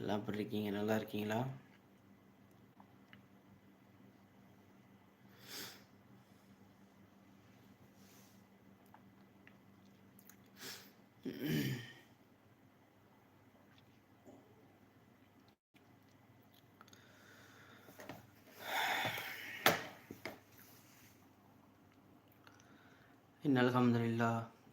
எல்லாம் எப்படி இருக்கீங்க நல்லா இருக்கீங்களா إن الحمد لله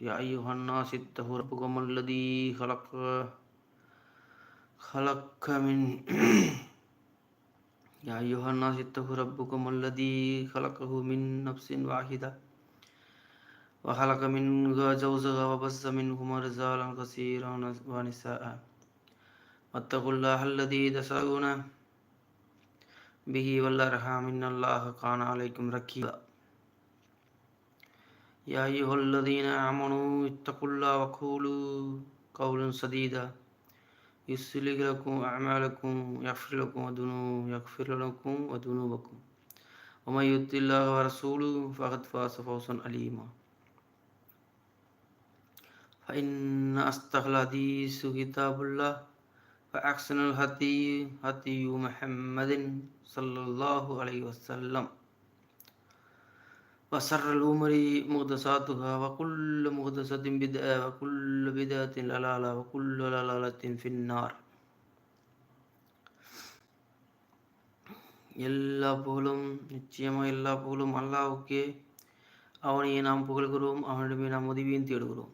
يا أيها الناس اتقوا ربكم الذي خلق خلق من يا أيها الناس اتقوا ربكم الذي خلقه من نفس واحدة. وخلق منها زوجها وبث منهما رجالا كثيرا ونساء. واتقوا الله الذي تساءلون به والأرحام إن الله كان عليكم رقيبا يا أيها الذين آمنوا اتقوا الله وقولوا قولا سديدا. يصلح لكم أعمالكم يغفر لكم وذنوب يغفر لكم وذنوبكم. ومن يطع الله ورسوله فقد فاز فوزا عليما فإن أصدق الحديث كتاب الله وأحسن الهدي هدي محمد صلى الله عليه وسلم. وسر الأمور محدثاتها وكل محدثة بدعة وكل بدعة ضلالة وكل ضلالة في النار எல்லா புகழும் நிச்சயமாக எல்லா புகழும் அல்லாவுக்கே அவனையே நாம் புகழ்கிறோம் அவனிடமே நாம் உதவியும் தேடுகிறோம்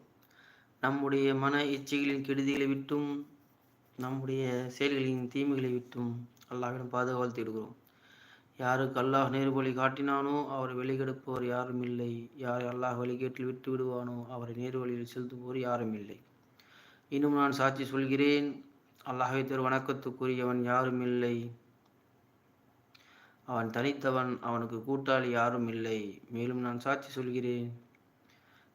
நம்முடைய மன இச்சைகளின் கெடுதிகளை விட்டும் நம்முடைய செயல்களின் தீமைகளை விட்டும் அல்லாவிடம் பாதுகாவல் தேடுகிறோம் யாருக்கு அல்லாஹ் நேர்வழி காட்டினானோ அவரை வெளிக்கெடுப்பவர் யாரும் இல்லை யார் அல்லாஹ் வழிகேட்டில் விட்டு விடுவானோ அவரை நேர்வழியில் செலுத்துவோர் யாரும் இல்லை இன்னும் நான் சாட்சி சொல்கிறேன் அல்லாஹை தரு வணக்கத்துக்குரியவன் யாரும் இல்லை அவன் தனித்தவன் அவனுக்கு கூட்டாளி யாரும் இல்லை மேலும் நான் சாட்சி சொல்கிறேன்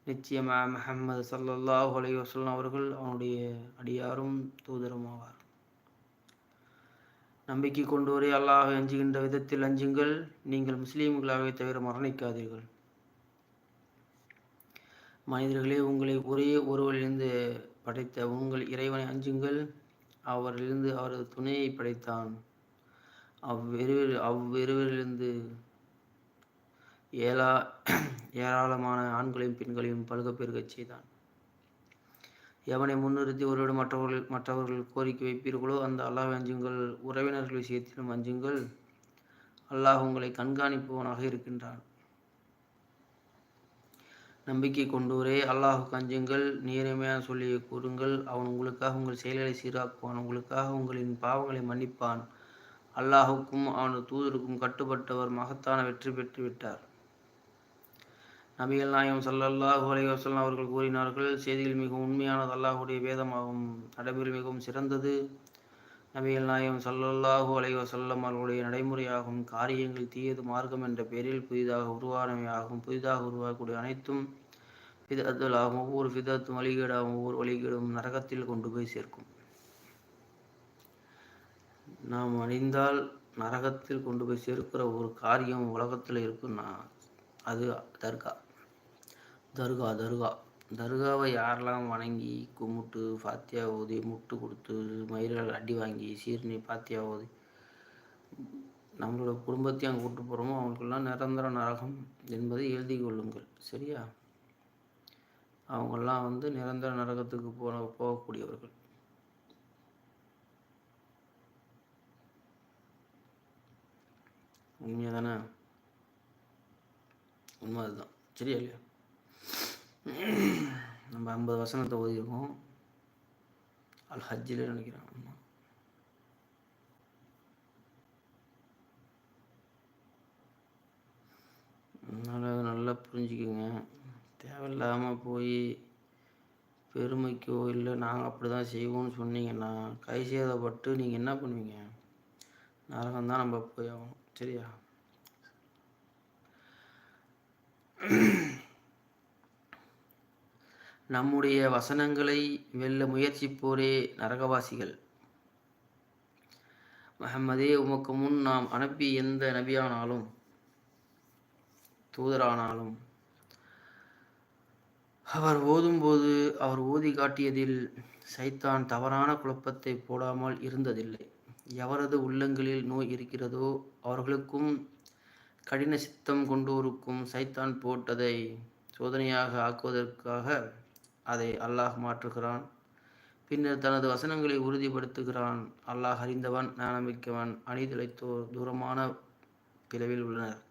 நிச்சயமாக முஹம்மது சல்லல்லாஹ் அலைஹி அவர்கள் அவனுடைய அடியாரும் தூதரும் ஆவார் நம்பிக்கை கொண்டோரே அல்லாஹ் அஞ்சுகின்ற விதத்தில் அஞ்சுங்கள். நீங்கள் முஸ்லீம்களாகவே தவிர மரணிக்காதீர்கள். மனிதர்களே உங்களை ஒரே ஒருவரிலிருந்து படைத்த உங்கள் இறைவனை அஞ்சுங்கள். அவரிலிருந்து அவரது துணையை படைத்தான். அவ்வெருவில் அவ்விருவரிலிருந்து ஏலா ஏராளமான ஆண்களையும் பெண்களையும் பழுக பெருகச் செய்தான். எவனை முன்னிறுத்தி ஒருவிடம் மற்றவர்கள் மற்றவர்கள் கோரிக்கை வைப்பீர்களோ அந்த அல்லாஹ் அஞ்சுங்கள். உறவினர்கள் விஷயத்திலும் அஞ்சுங்கள். அல்லாஹ் உங்களை கண்காணிப்பவனாக இருக்கின்றான். நம்பிக்கை கொண்டோரே அல்லாஹுக்கு அஞ்சுங்கள். நேர்மையான சொல்லியை கூறுங்கள். அவன் உங்களுக்காக உங்கள் செயல்களை சீராக்குவான். உங்களுக்காக உங்களின் பாவங்களை மன்னிப்பான். அல்லாஹுக்கும் அவனது தூதருக்கும் கட்டுப்பட்டவர் மகத்தான வெற்றி பெற்று விட்டார் நபிகள் நாயம் சல்லல்லாஹு அலைஹி வஸல்லம் அவர்கள் கூறினார்கள் செய்திகள் மிகவும் உண்மையானது அல்லாஹுடைய வேதமாகும். நடைமுறை மிகவும் சிறந்தது. நபிகள் நாயம் சல்லல்லாஹு அலைஹி வஸல்லம் அவர்களுடைய நடைமுறையாகும். காரியங்கள் தீயது மார்க்கம் என்ற பெயரில் புதிதாக உருவானவையாகும். புதிதாக உருவாகக்கூடிய அனைத்தும் விதத்தலாகும் ஒவ்வொரு விதத்தும் வழிகேடாகும் ஒவ்வொரு வழிகேடும் நரகத்தில் கொண்டு போய் சேர்க்கும். நாம் அணிந்தால் நரகத்தில் கொண்டு போய் சேர்க்கிற ஒரு காரியம் உலகத்தில் இருக்குன்னா அது தர்கா. தர்கா தர்கா. தர்காவை யாரெல்லாம் வணங்கி கும்பிட்டு ஃபாத்தியா ஓதி முட்டு கொடுத்து மயிர்கள் அடி வாங்கி சீர்னி பாத்தியா ஓதி நம்மளோட குடும்பத்தையும் அங்கே கூட்டு போகிறோமோ அவங்களுக்கெல்லாம் நிரந்தர நரகம் என்பதை எழுதி கொள்ளுங்கள். சரியா? அவங்கெல்லாம் வந்து நிரந்தர நரகத்துக்கு போன போகக்கூடியவர்கள். உண்மையாக தானே உண்மை அதுதான் சரியா இல்லையா? நம்ம ஐம்பது வசனத்தை ஓதியிருக்கோம் அல் ஹஜ்ஜில் நினைக்கிறேன். ஆமாம் அதனால் நல்லா புரிஞ்சுக்குங்க. தேவையில்லாமல் போய் பெருமைக்கோ இல்லை நாங்கள் அப்படி தான் செய்வோம்னு சொன்னீங்கன்னா கை சேதப்பட்டு நீங்கள் என்ன பண்ணுவீங்க? நரகம் தான் நம்ம போய் ஆகணும். சரியா? நம்முடைய வசனங்களை வெல்ல முயற்சிப்போரே நரகவாசிகள். மஹம்மதே உமக்கு முன் நாம் அனுப்பி எந்த நபியானாலும் தூதரானாலும் அவர் ஓதும்போது அவர் ஓதி காட்டியதில் சைத்தான் தவறான குழப்பத்தை போடாமல் இருந்ததில்லை. எவரது உள்ளங்களில் நோய் இருக்கிறதோ அவர்களுக்கும் கடின சித்தம் கொண்டோருக்கும் சைத்தான் போட்டதை சோதனையாக ஆக்குவதற்காக அதை அல்லாஹ் மாற்றுகிறான். பின்னர் தனது வசனங்களை உறுதிப்படுத்துகிறான். அல்லாஹ் அறிந்தவன் ஞானமிக்கவன் அணிதிளைத்தோர் தூரமான பிளவில் உள்ளனர்.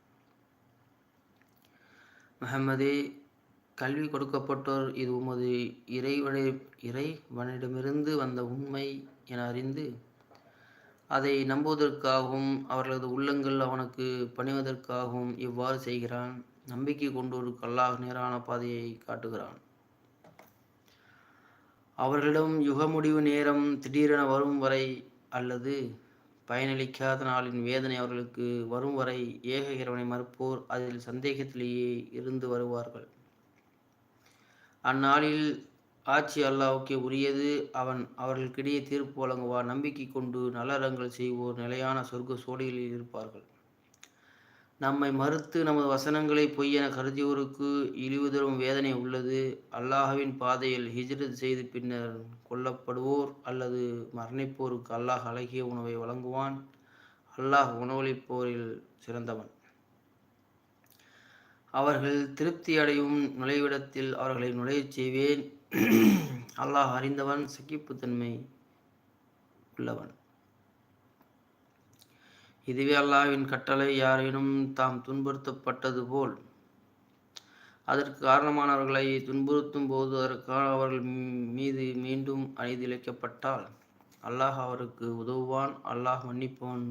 மஹம்மதே கல்வி கொடுக்கப்பட்டோர் இது உமது இறைவனை இறைவனிடமிருந்து வந்த உண்மை என அறிந்து அதை நம்புவதற்காகவும் அவர்களது உள்ளங்கள் அவனுக்கு பணிவதற்காகவும் இவ்வாறு செய்கிறான். நம்பிக்கை கொண்டோருக்கு அல்லாஹ் நேரான பாதையை காட்டுகிறான். அவர்களிடம் யுக முடிவு நேரம் திடீரென வரும் வரை அல்லது பயனளிக்காத நாளின் வேதனை அவர்களுக்கு வரும் வரை ஏக இறைவனை மறுப்போர் அதில் சந்தேகத்திலேயே இருந்து வருவார்கள். அந்நாளில் ஆட்சி அல்லாவுக்கே உரியது. அவன் அவர்களுக்கிடையே தீர்ப்பு வழங்குவார் நம்பிக்கை கொண்டு நல்லறங்கள் செய்வோர். நிலையான சொர்க்க சோடிகளில் இருப்பார்கள். நம்மை மறுத்து நமது வசனங்களை பொய்யென கருதியோருக்கு இழிவு தரும் வேதனை உள்ளது. அல்லாஹவின் பாதையில் ஹிஜ்ரத் செய்து பின்னர் கொல்லப்படுவோர் அல்லது மரணிப்போருக்கு அல்லாஹ் அழகிய உணவை வழங்குவான். அல்லாஹ் உணவளிப்போரில் சிறந்தவன். அவர்கள் திருப்தி அடையும் நுழைவிடத்தில் அவர்களை நுழையச் செய்வேன். அல்லாஹ் அறிந்தவன் சகிப்புத்தன்மை உள்ளவன். இதுவே அல்லாவின் கட்டளை யாரேனும் தாம் துன்புறுத்தப்பட்டது போல். அதற்கு காரணமானவர்களை துன்புறுத்தும் போது அதற்கான அவர்கள் மீது மீண்டும் அணிதிழைக்கப்பட்டால் அல்லாஹ் அவருக்கு உதவுவான் அல்லாஹ் மன்னிப்பவன்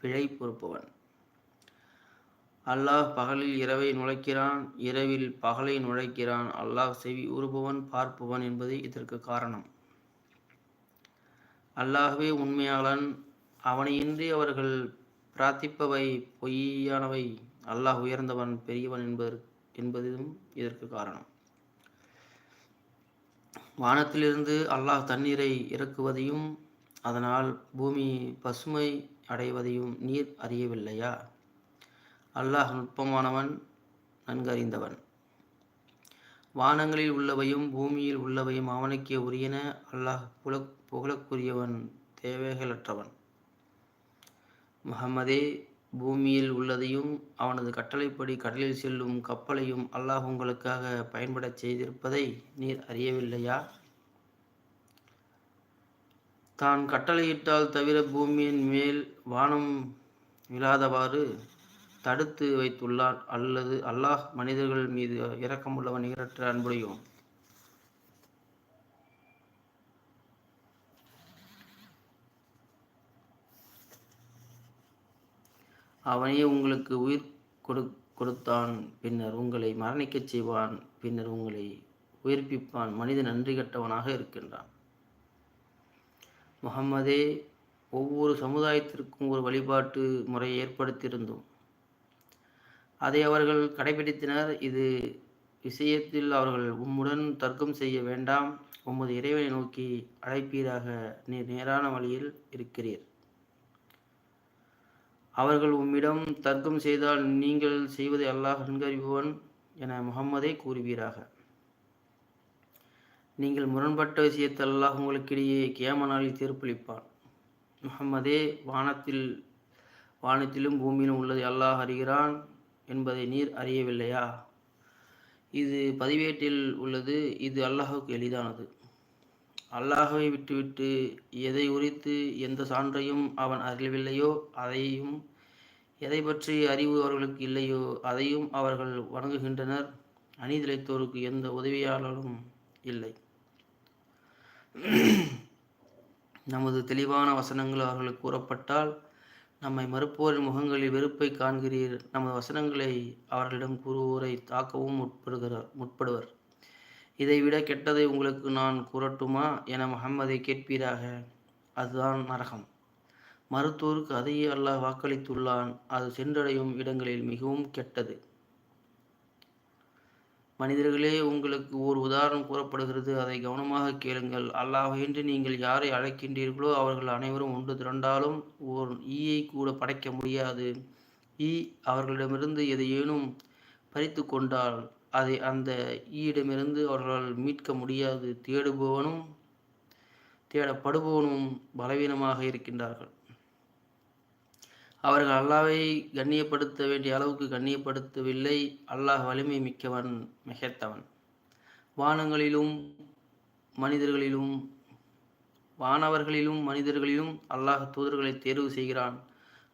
பிழை பொறுப்பவன். அல்லாஹ் பகலில் இரவை நுழைக்கிறான் இரவில் பகலை நுழைக்கிறான் அல்லாஹ் செவி உறுபவன் பார்ப்பவன் என்பது இதற்கு காரணம். அல்லாஹ்வே உண்மையாளன் அவனையின்றி அவர்கள் பிரார்த்திப்பவை பொய்யானவை. அல்லாஹ் உயர்ந்தவன் பெரியவன் என்பதற்கு என்பதும் இதற்கு காரணம். வானத்திலிருந்து அல்லாஹ் தண்ணீரை இறக்குவதையும் அதனால் பூமி பசுமை அடைவதையும் நீர் அறியவில்லையா? அல்லாஹ் நுட்பமானவன் நன்கறிந்தவன். வானங்களில் உள்ளவையும் பூமியில் உள்ளவையும் அவனுக்கே உரியன. அல்லாஹ் புல புகழக்குரியவன் தேவைகளற்றவன். முகமதே பூமியில் உள்ளதையும் அவனது கட்டளைப்படி கடலில் செல்லும் கப்பலையும் அல்லாஹ் உங்களுக்காக பயன்படச் செய்திருப்பதை நீர் அறியவில்லையா? தான் கட்டளையிட்டால் தவிர பூமியின் மேல் வானம் விழாதவாறு தடுத்து வைத்துள்ளான் அல்லது அல்லாஹ் மனிதர்கள் மீது இரக்கமுள்ளவன் நிகரற்ற அன்புடையும் அவனே உங்களுக்கு உயிர் கொடு கொடுத்தான். பின்னர் உங்களை மரணிக்கச் செய்வான். பின்னர் உங்களை உயிர்ப்பிப்பான். மனித நன்றி கட்டவனாக இருக்கின்றான். முகம்மதே ஒவ்வொரு சமுதாயத்திற்கும் ஒரு வழிபாட்டு முறையை ஏற்படுத்தியிருந்தோம். அதை அவர்கள் கடைபிடித்தனர். இது விஷயத்தில் அவர்கள் உம்முடன் தர்க்கம் செய்ய வேண்டாம். உமது இறைவனை நோக்கி அழைப்பீராக. நீர் நேரான வழியில் இருக்கிறீர். அவர்கள் உம்மிடம் தர்க்கம் செய்தால் நீங்கள் செய்வதை அல்லாஹ் நன்கறிவுவன் என முகம்மதே கூறுவீராக. நீங்கள் முரண்பட்ட விஷயத்தை அல்லாஹ் உங்களுக்கிடையே கேம நாளில் தீர்ப்பளிப்பான். முகம்மதே வானத்தில் வானத்திலும் பூமியிலும் உள்ளதை அல்லாஹ் அறிகிறான் என்பதை நீர் அறியவில்லையா? இது பதிவேட்டில் உள்ளது இது அல்லாஹுக்கு எளிதானது. அல்லாஹவை விட்டுவிட்டு எதை உரித்து எந்த சான்றையும் அவன் அறியவில்லையோ அதையும் எதை பற்றி அறிவு அவர்களுக்கு இல்லையோ அதையும் அவர்கள் வணங்குகின்றனர். அணிதிளைத்தோருக்கு எந்த உதவியாளரும் இல்லை. நமது தெளிவான வசனங்கள் அவர்களுக்கு கூறப்பட்டால் நம்மை மறுப்போரின் முகங்களில் வெறுப்பை காண்கிறீர். நமது வசனங்களை அவர்களிடம் கூறுவோரை தாக்கவும் முற்படுகிறார் முற்படுவர். இதைவிட கெட்டதை உங்களுக்கு நான் கூறட்டுமா என முகம்மதை கேட்பீராக. அதுதான் நரகம். மருத்துவருக்கு அதையே அல்லாஹ் வாக்களித்துள்ளான். அது சென்றடையும் இடங்களில் மிகவும் கெட்டது. மனிதர்களே உங்களுக்கு ஒரு உதாரணம் கூறப்படுகிறது. அதை கவனமாக கேளுங்கள். அல்லாஹென்று நீங்கள் யாரை அழைக்கின்றீர்களோ அவர்கள் அனைவரும் ஒன்று திரண்டாலும் ஓர் ஈயை கூட படைக்க முடியாது. ஈ அவர்களிடமிருந்து எதையேனும் பறித்து கொண்டால் அதை அந்த ஈயிடமிருந்து அவர்களால் மீட்க முடியாது. தேடுபவனும் தேடப்படுபவனும் பலவீனமாக இருக்கின்றார்கள். அவர்கள் அல்லாவை கண்ணியப்படுத்த வேண்டிய அளவுக்கு கண்ணியப்படுத்தவில்லை. அல்லாஹ் வலிமை மிக்கவன் மிகைத்தவன். வானங்களிலும் மனிதர்களிலும் வானவர்களிலும் மனிதர்களிலும் அல்லாஹ் தூதர்களை தேர்வு செய்கிறான்.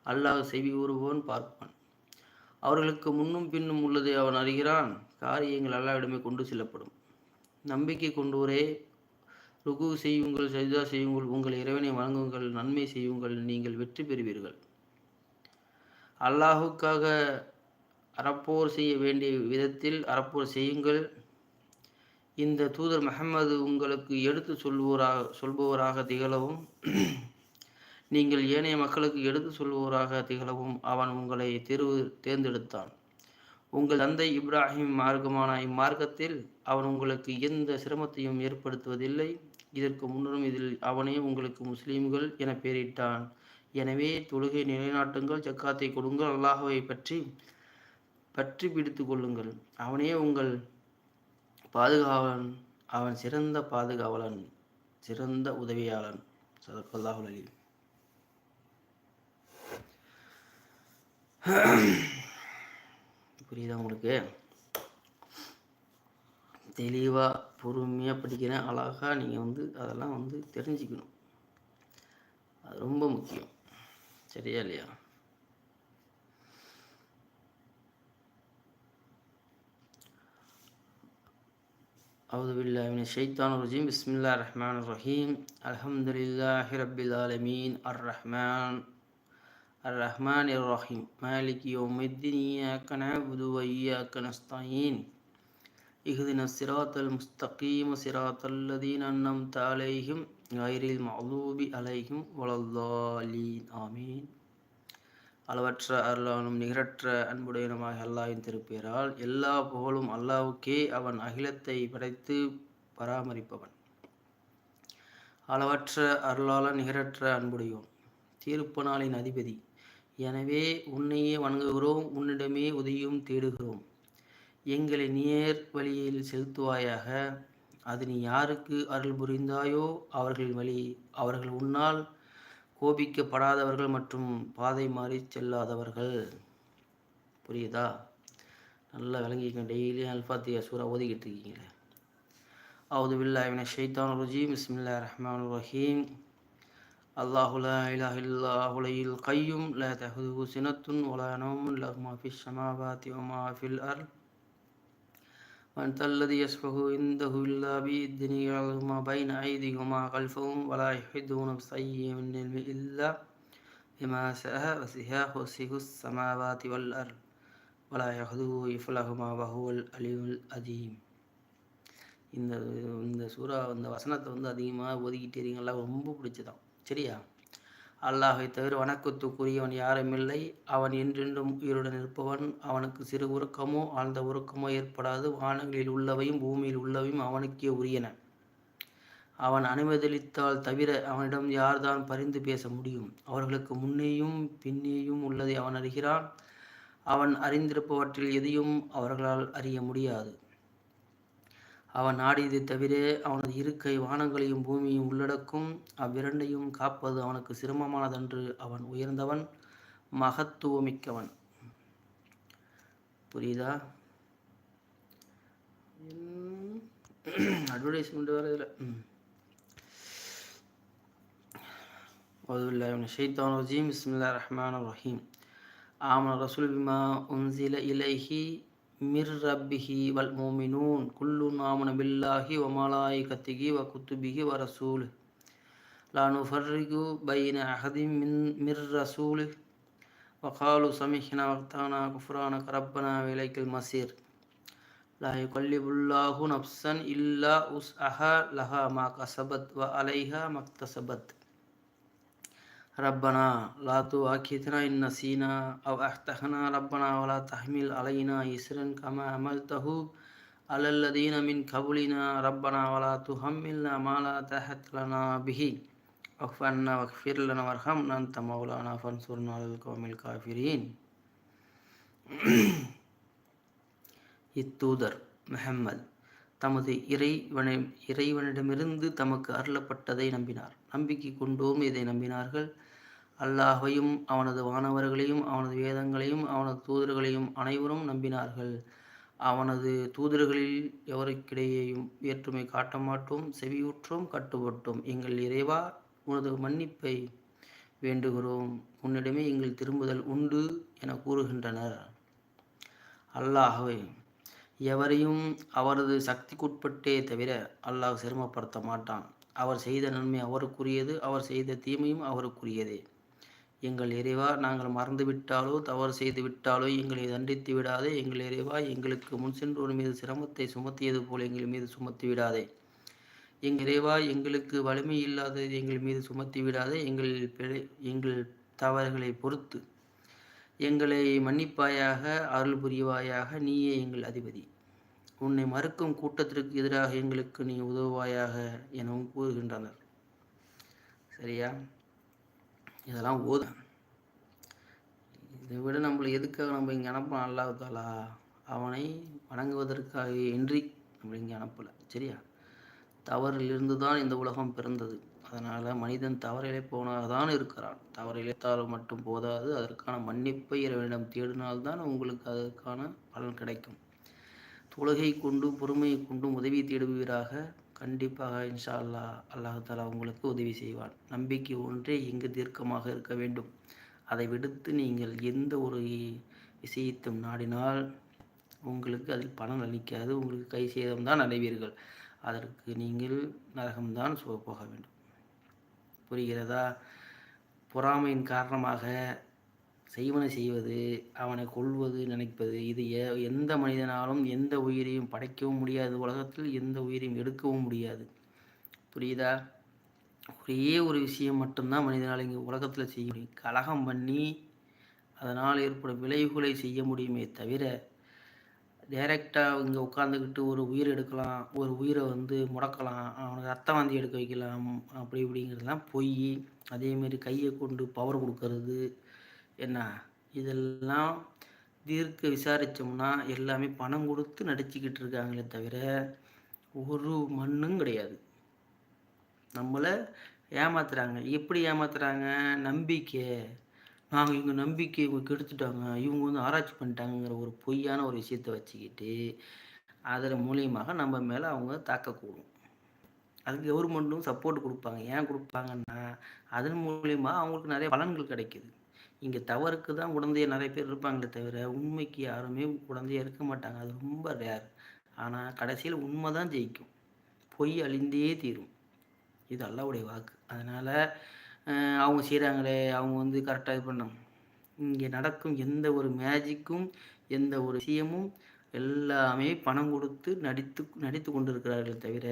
அல்லாஹ் செவி கூறுபவன் பார்ப்பான். அவர்களுக்கு முன்னும் பின்னும் உள்ளதை அவன் அறிகிறான். காரியங்கள் அல்லாவிடமே கொண்டு செல்லப்படும். நம்பிக்கை கொண்டோரே ருகு செய்யுங்கள் சஜிதா செய்யுங்கள் உங்கள் இறைவனை வழங்குங்கள் நன்மை செய்யுங்கள் நீங்கள் வெற்றி பெறுவீர்கள். அல்லாஹுக்காக அறப்போர் செய்ய வேண்டிய விதத்தில் அறப்போர் செய்யுங்கள். இந்த தூதர் முகமது உங்களுக்கு எடுத்து சொல்வோராக சொல்பவராக திகழவும் நீங்கள் ஏனைய மக்களுக்கு எடுத்து சொல்பவராக திகழவும் அவன் உங்களை தேர்வு தேர்ந்தெடுத்தான். உங்கள் தந்தை இப்ராஹிம் மார்க்கமான இம்மார்க்கத்தில் அவன் உங்களுக்கு எந்த சிரமத்தையும் ஏற்படுத்துவதில்லை. இதற்கு முன்னரும் இதில் அவனே உங்களுக்கு முஸ்லீம்கள் என பெயரிட்டான். எனவே தொழுகை நிலைநாட்டுங்கள் ஜக்காத்தை கொடுங்கள் அல்லாஹுவை பற்றி பற்றி பிடித்து கொள்ளுங்கள். அவனே உங்கள் பாதுகாவலன் அவன் சிறந்த பாதுகாவலன் சிறந்த உதவியாளன். சதக்கல்லாஹுல் அலி புரியுதா உங்களுக்கு தெளிவாக பொறுமையாக படிக்கிறேன் அழகாக நீங்கள் வந்து அதெல்லாம் வந்து தெரிஞ்சுக்கணும் அது ரொம்ப முக்கியம் சரியா இல்லையா أعوذ بالله من الشيطان الرجيم بسم الله الرحمن الرحيم الحمد لله رب العالمين الرحمن الرحمن الرحيم مالك يوم الدين إياك نعبد وإياك نستعين اهدنا الصراط المستقيم صراط الذين أنعمت عليهم غير المغضوب عليهم ولا الضالين آمين அளவற்ற அருளானும் நிகரற்ற அன்புடையனுமாக அல்லாவின் திருப்பெயரால் எல்லா புகழும் அல்லாவுக்கே அவன் அகிலத்தை படைத்து பராமரிப்பவன் அளவற்ற அருளாளன் நிகரற்ற அன்புடையோன் தீர்ப்பு நாளின் அதிபதி எனவே உன்னையே வணங்குகிறோம் உன்னிடமே உதவியும் தேடுகிறோம். எங்களை நேர் வழியில் செலுத்துவாயாக. அது நீ யாருக்கு அருள் புரிந்தாயோ அவர்கள் வழி அவர்கள் உன்னால் கோபிக்கப்படாதவர்கள் மற்றும் பாதை மாறி செல்லாதவர்கள். புரியுதா? நல்லா விளங்கிக்க டெய்லி அல்ஃபாத்தியா சூறா ஓதிக்கிட்டு இருக்கீங்களே. அவுது பில்லாஹின ஷைத்தான் ருஜி பிஸ்மில்லா ரஹ்மான் ரஹீம். அல்லாஹு லா இலாஹ இல்லாஹுலையில் கையும் லா தஹுது சினத்துன் வலா நௌமுன் லஹு மா ஃபிஸ் ஸமாவாதி வ மா ஃபில் அர்த் من ذا الذي يشفع عنده إلا بإذنه يعلم ما بين أيديهم وما خلفهم ولا يحيطون بشيء من علمه إلا بما شاء وسع كرسيه السماوات والأرض ولا يحدث حفظهما وهو العلي العظيم இந்த இந்த சூறா இந்த வசனத்தை வந்து அதிகமாக ஒதுக்கிட்டே இருக்கீங்களா ரொம்ப பிடிச்சதான் சரியா? அல்லாஹை தவிர வணக்கத்துக்குரியவன் யாருமில்லை. அவன் என்றென்றும் உயிருடன் இருப்பவன். அவனுக்கு சிறு உறக்கமோ ஆழ்ந்த உறக்கமோ ஏற்படாது. வானங்களில் உள்ளவையும் பூமியில் உள்ளவையும் அவனுக்கே உரியன. அவன் அனுமதித்தால் தவிர அவனிடம் யார்தான் பரிந்து பேச முடியும்? அவர்களுக்கு முன்னேயும் பின்னேயும் உள்ளதை அவன் அறிகிறான். அவன் அறிந்திருப்பவற்றில் எதையும் அவர்களால் அறிய முடியாது. அவன் நாடியது தவிர அவனது இருக்கை வானங்களையும் பூமியையும் உள்ளடக்கும் அவ்விரண்டையும் காப்பது அவனுக்கு சிரமமானதன்று அவன் உயர்ந்தவன் மகத்துவமிக்கவன். புரியுதா? அட்வர்டைஸ்மெண்ட் வேறு இதில். அவுதுல்லா ஷைத்தான் ரஜீம். பிஸ்மில்லா ரஹ்மான் ரஹீம். ஆமன் ரசூல் பிமா உன்சில இலஹி من ربه والمؤمنون كل آمن بالله وملائكته وكتبه ورسوله. لا نفرق بين أحد من, من رسوله وقالوا سمعنا واطعنا غفرانك ربنا وإليك المصير. لا يكلف الله نفسا إلا وسعها لها ما كسبت وعليها ما اكتسبت. ربنا لا تؤاخذنا إن نسينا أو أخطأنا ربنا ولا تحمل علينا إسرا كما عملته على الذين من قبلنا ربنا ولا تحملنا ما لا طاقة لنا به واعف عنا واغفر لنا وارحمنا أنت مولانا فانصرنا على القوم الكافرين இத்தூதர் முஹம்மது தமது இறைவனை இறைவனிடமிருந்து தமக்கு அருளப்பட்டதை நம்பினார் நம்பிக்கை கொண்டோம் இதை நம்பினார்கள். அல்லாஹையும் அவனது வானவர்களையும் அவனது வேதங்களையும் அவனது தூதர்களையும் அனைவரும் நம்பினார்கள். அவனது தூதர்களில் எவருக்கிடையேயும் வேற்றுமை காட்ட மாட்டோம் செவியுற்றோம் கட்டுப்பட்டோம். எங்கள் இறைவா உனது மன்னிப்பை வேண்டுகிறோம். உன்னிடமே எங்கள் திரும்புதல் உண்டு என கூறுகின்றனர். அல்லாஹவே எவரையும் அவரது சக்திக்குட்பட்டே தவிர அல்லாஹ் சிரமப்படுத்த மாட்டான். அவர் செய்த நன்மை அவருக்குரியது அவர் செய்த தீமையும் அவருக்குரியதே. எங்கள் இறைவா நாங்கள் மறந்துவிட்டாலோ தவறு செய்து விட்டாலோ எங்களை தண்டித்து விடாதே. எங்கள் இறைவா எங்களுக்கு முன் சென்றோர் மீது சிரமத்தை சுமத்தியது போல் எங்கள் மீது சுமத்தி விடாதே. எங்கள் இறைவா எங்களுக்கு வலிமை இல்லாதது எங்கள் மீது சுமத்தி விடாதே. எங்கள் பிழை எங்கள் தவறுகளை பொறுத்து. எங்களை மன்னிப்பாயாக அருள் புரிவாயாக நீயே எங்கள் அதிபதி. உன்னை மறுக்கும் கூட்டத்திற்கு எதிராக எங்களுக்கு நீ உதவுவாயாக எனவும் கூறுகின்றனர். சரியா? இதெல்லாம் ஓத இதை விட நம்மளை எதுக்காக நம்ம இங்கே அனுப்பலாம் அல்லாஹாலா அவனை வணங்குவதற்காக இன்றி நம்ம இங்கே அனுப்பலை. சரியா? தவறிலிருந்து தான் இந்த உலகம் பிறந்தது. அதனால் மனிதன் தவறிலே போனால் தான் இருக்கிறான் தவறிழைத்தால் மட்டும் போதாது. அதற்கான மன்னிப்பை இறைவனிடம் தேடினால்தான் உங்களுக்கு அதற்கான பலன் கிடைக்கும். தொழுகை கொண்டும் பொறுமையை கொண்டும் உதவி தேடுவீராக கண்டிப்பாக இன்ஷா அல்லா அல்லாஹாலா உங்களுக்கு உதவி செய்வான். நம்பிக்கை ஒன்றே இங்கு தீர்க்கமாக இருக்க வேண்டும். அதை விடுத்து நீங்கள் எந்த ஒரு விஷயத்தும் நாடினால் உங்களுக்கு அதில் பணம் அளிக்காது உங்களுக்கு கை சேதம்தான் அடைவீர்கள். அதற்கு நீங்கள் நரகம்தான் போக வேண்டும். புரிகிறதா? பொறாமையின் காரணமாக செய்வனை செய்வது அவனை கொள்வது நினைப்பது இது எந்த மனிதனாலும் எந்த உயிரையும் படைக்கவும் முடியாது. உலகத்தில் எந்த உயிரையும் எடுக்கவும் முடியாது. புரியுதா? ஒரே ஒரு விஷயம் மட்டும்தான் மனிதனால் இங்கே உலகத்தில் செய்ய முடியும். கலகம் பண்ணி அதனால் ஏற்படும் விளைவுகளை செய்ய முடியுமே தவிர டைரெக்டாக இங்கே உட்காந்துக்கிட்டு ஒரு உயிர் எடுக்கலாம் ஒரு உயிரை வந்து முடக்கலாம் அவனுக்கு ரத்த வாந்தி எடுக்க வைக்கலாம் அப்படி இப்படிங்கிறதுலாம் பொய் அதேமாரி கையை கொண்டு பவர் கொடுக்கறது என்ன? இதெல்லாம் தீர்க்க விசாரித்தோம்னா எல்லாமே பணம் கொடுத்து நடிச்சுக்கிட்டு இருக்காங்களே தவிர ஒரு மண்ணும் கிடையாது. நம்மளை ஏமாத்துறாங்க. எப்படி ஏமாத்துறாங்க? நம்பிக்கை. நாங்கள் இவங்க நம்பிக்கை இவங்க கெடுத்துட்டாங்க. இவங்க வந்து ஆராய்ச்சி பண்ணிட்டாங்கிற ஒரு பொய்யான ஒரு விஷயத்தை வச்சுக்கிட்டு அதில் மூலியமாக நம்ம மேலே அவங்க தாக்கக்கூடும் அதுக்கு கவர்மெண்ட்டும் சப்போர்ட் கொடுப்பாங்க. ஏன் கொடுப்பாங்கன்னா அதன் மூலியமாக அவங்களுக்கு நிறைய பலன்கள் கிடைக்கிது. இங்கே தவறுக்கு தான் உடந்தைய நிறைய பேர் இருப்பாங்களே தவிர உண்மைக்கு யாருமே உடந்தையாக இருக்க மாட்டாங்க. அது ரொம்ப ரேர் ஆனால் கடைசியில் உண்மை தான் ஜெயிக்கும். பொய் அழிந்தே தீரும். இது அல்லாவுடைய வாக்கு. அதனால் அவங்க செய்கிறாங்களே அவங்க வந்து கரெக்டாக இது பண்ணோம் இங்கே நடக்கும் எந்த ஒரு மேஜிக்கும் எந்த ஒரு விஷயமும் எல்லாமே பணம் கொடுத்து நடித்து நடித்து கொண்டிருக்கிறார்கள் தவிர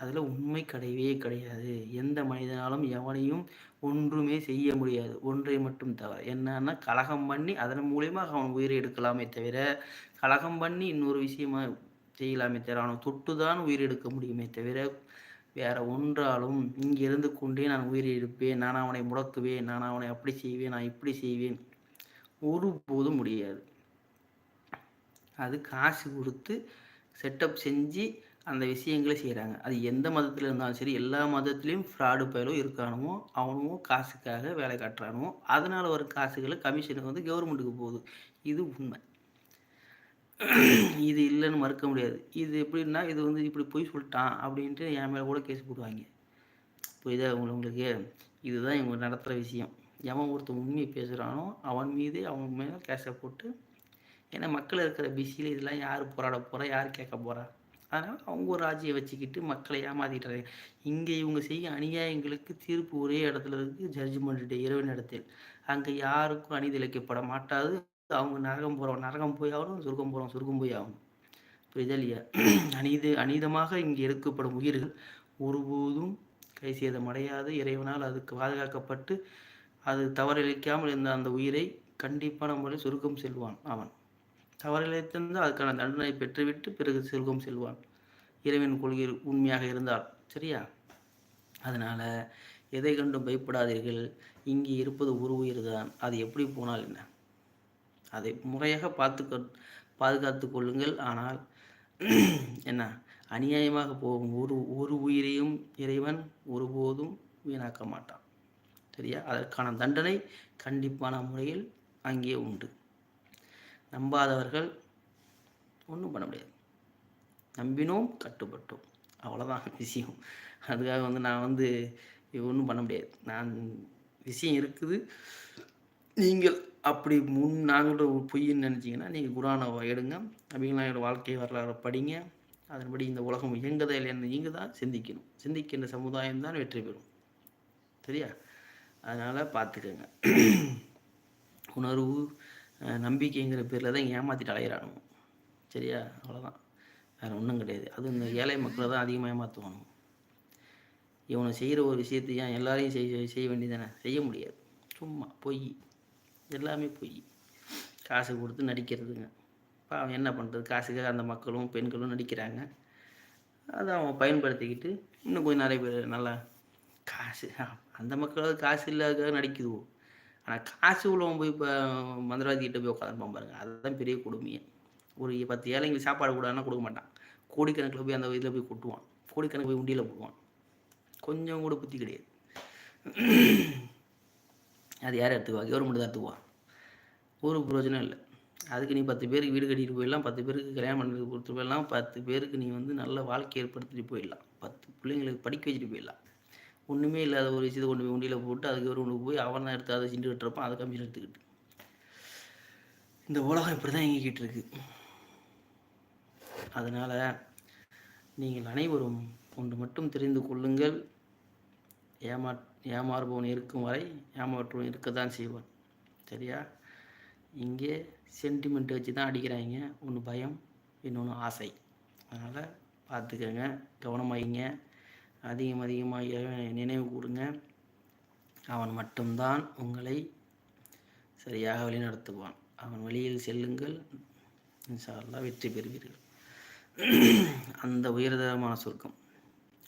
அதில் உண்மை கிடையவே கிடையாது. எந்த மனிதனாலும் எவனையும் ஒன்றுமே செய்ய முடியாது. ஒன்றை மட்டும் தவிர என்னன்னா கலகம் பண்ணி அதன் மூலியமாக அவன் உயிரை எடுக்கலாமே தவிர கலகம் பண்ணி இன்னொரு விஷயமா செய்யலாமே தவிர அவனை தொட்டு தான் உயிர் எடுக்க முடியுமே தவிர வேற ஒன்றாலும் இங்கே இருந்து கொண்டே நான் உயிரை எடுப்பேன் நான் அவனை முடக்குவேன் நான் அவனை அப்படி செய்வேன் நான் இப்படி செய்வேன். ஒருபோதும் முடியாது. அது காசு கொடுத்து செட்டப் செஞ்சு அந்த விஷயங்களை செய்கிறாங்க அது எந்த மதத்தில் இருந்தாலும் சரி எல்லா மதத்துலேயும் ஃப்ராடு பயிலும் இருக்கானுமோ அவனுமோ காசுக்காக வேலை காட்டுறானுமோ அதனால் வர காசுகளை கமிஷனுக்கு வந்து கவர்மெண்ட்டுக்கு போகுது. இது உண்மை. இது இல்லைன்னு மறுக்க முடியாது. இது எப்படின்னா இது வந்து இப்படி போய் சொல்லிட்டான் அப்படின்ட்டு என் மேலே கூட கேஸ் போடுவாங்க. புரியுதா? உங்களுக்கு? இதுதான் இவங்க நடத்துகிற விஷயம். எவன் ஒருத்தன் உண்மையை பேசுகிறானோ அவன் மீது அவன் மேலே கேஸை போட்டு ஏன்னா மக்கள் இருக்கிற பிஸியில் இதெல்லாம் யார் போராட போகிறா யார் கேட்க போகிறா அதனால் அவங்க ஒரு ஆட்சியை வச்சுக்கிட்டு மக்களை ஏமாத்திட்டாங்க. இங்கே இவங்க செய்ய அநியாயங்களுக்கு தீர்ப்பு ஒரே இடத்துல இருக்குது ஜட்ஜ்மெண்ட் இரவு இடத்தில் அங்கே யாருக்கும் அநீதி இழைக்கப்பட மாட்டாது. அவங்க நரகம் போகிறோம் நரகம் போய் ஆகணும் சுருக்கம் போகிறோம் சுருக்கம் போய் ஆகணும். புரியுதா இல்லையா? அநீதி அநீதமாக இங்கே எடுக்கப்படும் உயிர்கள் ஒருபோதும் கை சேதமடையாது இறைவனால் அதுக்கு பாதுகாக்கப்பட்டு அது தவறிழைக்காமல் இருந்த அந்த உயிரை கண்டிப்பான முறையில் சுருக்கம் செல்வான் அவன். தவறிழைத்திருந்தால் அதுக்கான தண்டனை பெற்றுவிட்டு பிறகு செல்வம் செல்வான். இறைவன் கொள்கை உண்மையாக இருந்தால் சரியா? அதனால் எதை கண்டும் பயப்படாதீர்கள். இங்கே இருப்பது ஒரு உயிர் தான் அது எப்படி போனால் என்ன? அதை முறையாக பார்த்து பாதுகாத்து கொள்ளுங்கள். ஆனால் என்ன? அநியாயமாக போகும் ஒரு ஒரு உயிரையும் இறைவன் ஒருபோதும் வீணாக்க மாட்டான். சரியா? அதற்கான தண்டனை கண்டிப்பான முறையில் அங்கே உண்டு. நம்பாதவர்கள் ஒன்றும் பண்ண முடியாது. நம்பினோம் கட்டுப்பட்டோம். அவ்வளோதான் விஷயம். அதுக்காக வந்து நான் வந்து ஒன்றும் பண்ண முடியாது. நான் விஷயம் இருக்குது. நீங்கள் அப்படி முன் நாங்களோட பொய்ன்னு நினச்சிங்கன்னா நீங்கள் குரானை எடுங்க. நபிகளாயோட வாழ்க்கை வரலாறு படிங்க. அதன்படி இந்த உலகம் இயங்குதா இல்லைன்னு நீங்கள் தான் சிந்திக்கணும். சிந்திக்கின்ற சமுதாயம் தான் வெற்றி பெறும். சரியா? அதனால் பார்த்துக்கோங்க. உணர்வு நம்பிக்கைங்கிற பேரில் தான் ஏமாற்றிட்டு அலையிறானுங்க. சரியா? அவ்வளோதான் வேறு ஒன்றும் கிடையாது. அது இந்த ஏழை மக்களை தான் அதிகமாக ஏமாற்றுவானுங்க இவனை செய்கிற ஒரு விஷயத்தை ஏன் எல்லாரையும் செய்ய செய்ய வேண்டியதானே செய்ய முடியாது. சும்மா பொய். எல்லாமே பொய். காசு கொடுத்து நடிக்கிறதுங்க. இப்போ அவன் என்ன பண்ணுறது காசுக்காக அந்த மக்களும் பெண்களும் நடிக்கிறாங்க. அதை அவன் பயன்படுத்திக்கிட்டு இன்னும் கொஞ்சம் நிறைய பேர் நல்லா காசு. அந்த மக்களாவது காசு இல்லாததுக்காக நடிக்குதுவோ? ஆனால் காசு உள்ளவன் போய் இப்போ மந்திரவாதிக்கிட்ட போய் உட்காந்துருப்பான் பாருங்க. அதுதான் பெரிய கொடுமையே. ஒரு பத்து ஏழைங்களுக்கு சாப்பாடு கூடாதுன்னா கொடுக்க மாட்டான். கோடிக்கணக்கில் போய் அந்த இதில் போய் கொட்டுவான். கோடிக்கணக்கு போய் உண்டியில் போடுவான். கொஞ்சம் கூட புத்தி கிடையாது. அது யார் எடுத்துக்குவா? கவர்மெண்ட் தான் எடுத்துக்குவா? ஒரு பிரயோஜனம் இல்லை. அதுக்கு நீ பத்து பேருக்கு வீடு கட்டிட்டு போயிடலாம். பத்து பேருக்கு கல்யாணம் பண்ணி கொடுத்துட்டு போயிடலாம். பத்து பேருக்கு நீ வந்து நல்ல வாழ்க்கை ஏற்படுத்திட்டு போயிடலாம். பத்து பிள்ளைங்களுக்கு படிக்க வச்சுட்டு போயிடலாம். ஒன்றுமே இல்லாத ஒரு விஷயத்தை கொண்டு போய் உண்டியில் போட்டு அதுக்கு ஒரு ஒன்று போய் அவன் தான் எடுத்து அதை சிண்டு கட்டுறப்பான் அதை கம்மியில் எடுத்துக்கிட்டு. இந்த உலகம் இப்படி தான் இயங்கிக்கிட்டு இருக்கு. அதனால் நீங்கள் அனைவரும் ஒன்று மட்டும் தெரிந்து கொள்ளுங்கள். ஏமா ஏமாறுபவன் இருக்கும் வரை ஏமாற்றுவன் இருக்க தான் செய்வான். சரியா? இங்கே சென்டிமெண்ட் வச்சு தான் அடிக்கிறாங்க ஒன்று பயம் இன்னொன்று ஆசை. அதனால் பார்த்துக்கோங்க கவனமாயிங்க. அதிகம் அதிகமாக நினைவு கூடுங்க அவன் மட்டும்தான் உங்களை சரியாக வழிநடத்துவான். அவன் வழியில் செல்லுங்கள். இன்ஷால்லா வெற்றி பெறுவீர்கள். அந்த உயர்தரமான சொர்க்கம்.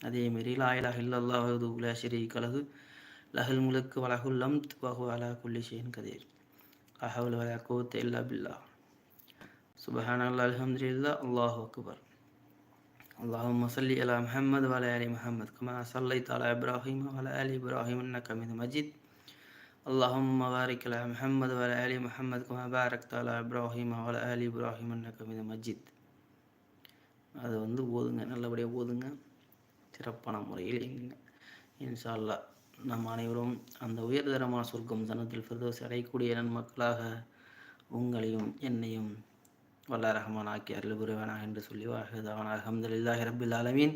அதேமாரி லாயிலாக இல்லல்லா உலா ஷரீ கலகு லஹல் முழுக்கு வலகுல் லம் அலா குல்லிஷேன் கதீர். அஹவுல் வலா கோத் இல்லா பில்லா சுபஹானல்லா அலமதுல்லா அல்லாஹு அக்பர். اللهم صل على محمد وعلى آل محمد كما صليت على إبراهيم وعلى آل إبراهيم إنك حميد مجيد اللهم بارك على محمد وعلى آل محمد كما باركت على إبراهيم وعلى آل إبراهيم إنك حميد مجيد அது வந்து ஓதுங்க நல்லபடியாக ஓதுங்க சிறப்பான முறையில் எங்குங்க இன்ஷால்லா நம் அனைவரும் அந்த உயர்தரமான சொர்க்கம் தனத்தில் ஃபிர்தோஸ் அடையக்கூடிய நன்மக்களாக உங்களையும் என்னையும் வல்ல ரஹ்மான் ஆக்கி அருள் புரிவானாக என்று சொல்லி வாஹிதான அஹமதுல்லாஹி ரபில் ஆலமீன்.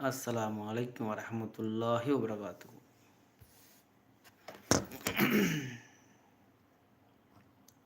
அஸ்லாம் வலைக்கம் வரமத்துல்லாஹி வபரகாத்து